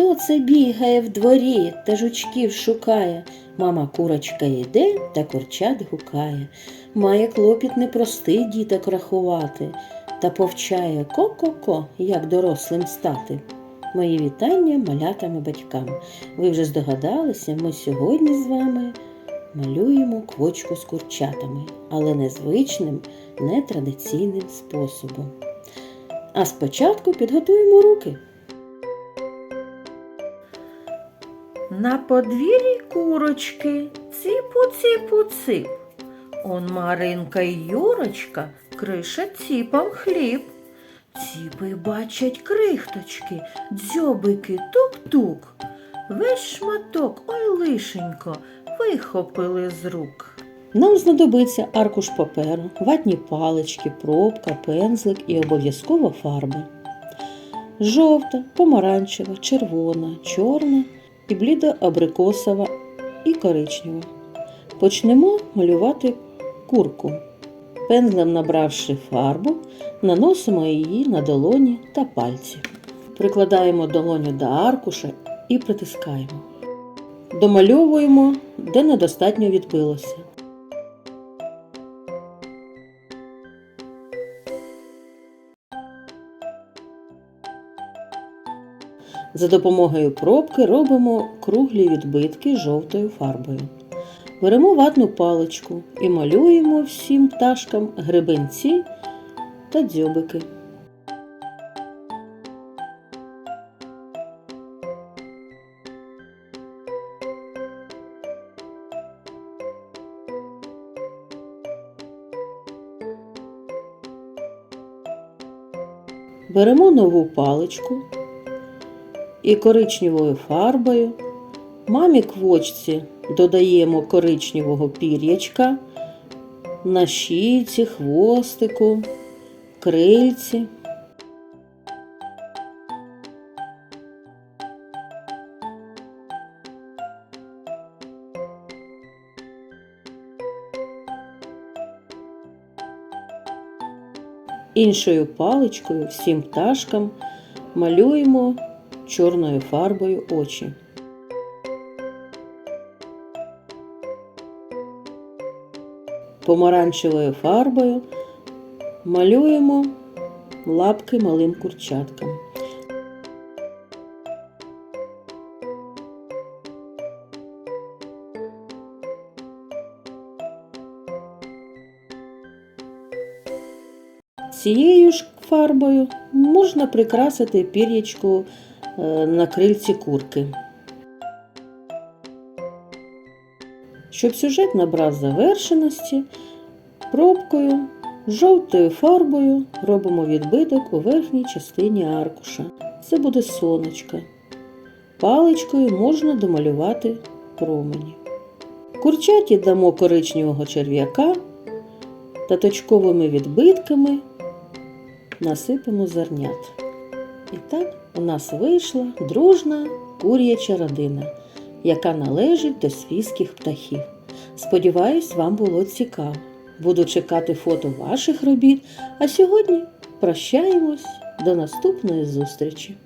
Хто це бігає в дворі та жучків шукає? Мама курочка йде та курчат гукає. Має клопіт непростий діток рахувати, та повчає ко-ко-ко, як дорослим стати. Мої вітання малятам і батькам. Ви вже здогадалися, ми сьогодні з вами малюємо квочку з курчатами, але незвичним, нетрадиційним способом. А спочатку підготуємо руки. На подвір'ї курочки ціпу-ціпу-цип. Он Маринка й Юрочка крише ціпом хліб. Ціпи бачать крихточки, дзьобики тук-тук. Весь шматок, ой лишенько, вихопили з рук. Нам знадобиться аркуш паперу, ватні палички, пробка, пензлик і обов'язково фарби. Жовта, помаранчева, червона, чорна і блідо-абрикосова і коричнева. Почнемо малювати курку. Пензлем набравши фарбу, наносимо її на долоні та пальці. Прикладаємо долоню до аркуша і притискаємо. Домальовуємо, де недостатньо відбилося. За допомогою пробки робимо круглі відбитки жовтою фарбою. Беремо ватну паличку і малюємо всім пташкам гребенці та дзьобики. Беремо нову паличку і коричневою фарбою мамі квочці додаємо коричневого пір'ячка на щіці, хвостику, крильці. Іншою паличкою всім пташкам малюємо чорною фарбою очі. Помаранчевою фарбою малюємо лапки малим курчаткам. Цією ж фарбою можна прикрасити пір'ячко е, на крильці курки. Щоб сюжет набрав завершеності, пробкою, жовтою фарбою робимо відбиток у верхній частині аркуша. Це буде сонечко. Паличкою можна домалювати промені. Курчаті дамо коричневого черв'яка та точковими відбитками насипемо зернят. І так у нас вийшла дружна кур'яча родина, яка належить до свійських птахів. Сподіваюсь, вам було цікаво. Буду чекати фото ваших робіт, а сьогодні прощаємось до наступної зустрічі.